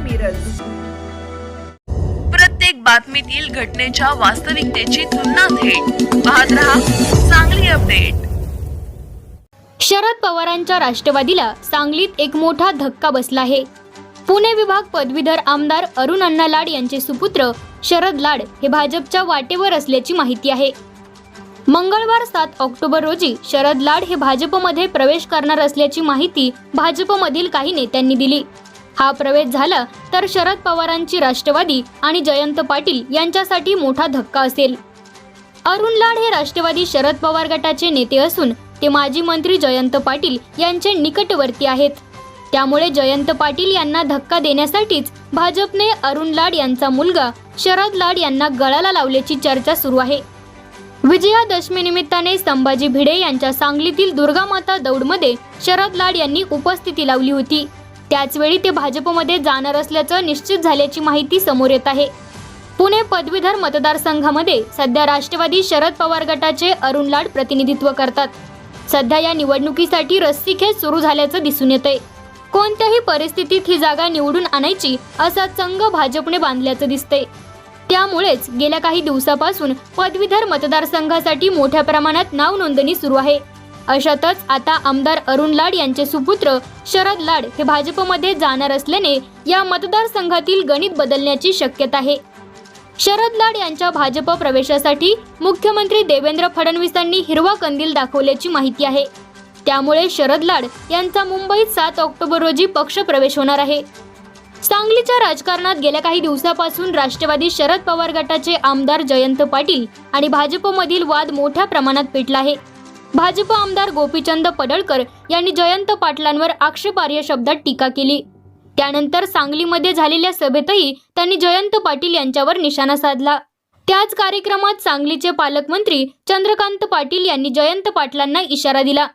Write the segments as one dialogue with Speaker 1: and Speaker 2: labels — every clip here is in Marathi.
Speaker 1: मिरज.
Speaker 2: प्रत्येक बातमीतील घटनेच्या वास्तविकतेची तुलना थेट. पाहत रहा चांगली अपडेट.
Speaker 3: शरद पवारांच्या राष्ट्रवादीला सांगलीत एक मोठा धक्का बसला आहे. पुणे विभाग पदवीधर आमदार अरुण अण्णा लाड यांचे सुपुत्र शरद लाड हे भाजपच्या वाटेवर असल्याची माहिती आहे. मंगळवार सात ऑक्टोबर रोजी शरद लाड हे भाजपमध्ये प्रवेश करणार असल्याची माहिती भाजपमधील काही नेत्यांनी दिली. हा प्रवेश झाला तर शरद पवारांची राष्ट्रवादी आणि जयंत पाटील यांच्यासाठी मोठा धक्का असेल. अरुण लाड हे राष्ट्रवादी शरद पवार गटाचे नेते असून ते माजी मंत्री जयंत पाटील यांचे निकटवर्ती आहेत. त्यामुळे जयंत पाटील यांना धक्का देण्यासाठीच भाजपने अरुण लाड यांचा मुलगा शरद लाड यांना गळाला लावल्याची चर्चा सुरू आहे. विजयादशमी निमित्ताने संभाजी भिडे यांच्या सांगलीतील दुर्गामाता दौडमध्ये शरद लाड यांनी उपस्थिती लावली होती. त्याचवेळी ते भाजपमध्ये जाणार असल्याचं निश्चित झाल्याची माहिती समोर येत आहे. पुणे पदवीधर मतदारसंघामध्ये सध्या राष्ट्रवादी शरद पवार गटाचे अरुण लाड प्रतिनिधित्व करतात. सध्या या निवडणुकीसाठी रस्सीखेच सुरू झाल्याचं दिसून येतंय. कोणत्याही परिस्थितीत ही जागा निवडून आणायची असा संघ भाजपने बांधल्याचं दिसतंय. त्यामुळेच गेल्या काही दिवसापासून पदवीधर मतदारसंघासाठी मोठ्या प्रमाणात नाव नोंदणी सुरू आहे. अशातच आता आमदार अरुण लाड यांचे सुपुत्र शरद लाड हे भाजपमध्ये जाणार असल्याने या मतदारसंघातील गणित बदलण्याची शक्यता आहे. शरद लाड यांच्या भाजप प्रवेशासाठी मुख्यमंत्री देवेंद्र फडणवीसांनी हिरवा कंदील दाखवल्याची माहिती आहे. त्यामुळे शरद लाड यांचा मुंबईत सात ऑक्टोबर रोजी पक्ष प्रवेश होणार आहे. सांगलीच्या राजकारणात गेल्या काही दिवसापासून राष्ट्रवादी शरद पवार गटाचे आमदार जयंत पाटील आणि भाजपमधील वाद मोठ्या प्रमाणात पेटला आहे. भाजप आमदार गोपीचंद पडळकर यांनी जयंत पाटलांवर आक्षेपार्ह शब्दात टीका केली. त्यानंतर सांगलीमध्ये झालेल्या सभेतही त्यांनी जयंत पाटील यांच्यावर निशाणा साधला. त्याच कार्यक्रमात सांगलीचे पालकमंत्री चंद्रकांत पाटील यांनी जयंत पाटलांना इशारा दिला.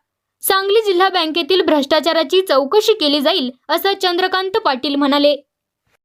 Speaker 3: सांगली जिल्हा बँकेतील भ्रष्टाचाराची चौकशी केली जाईल असं चंद्रकांत पाटील म्हणाले.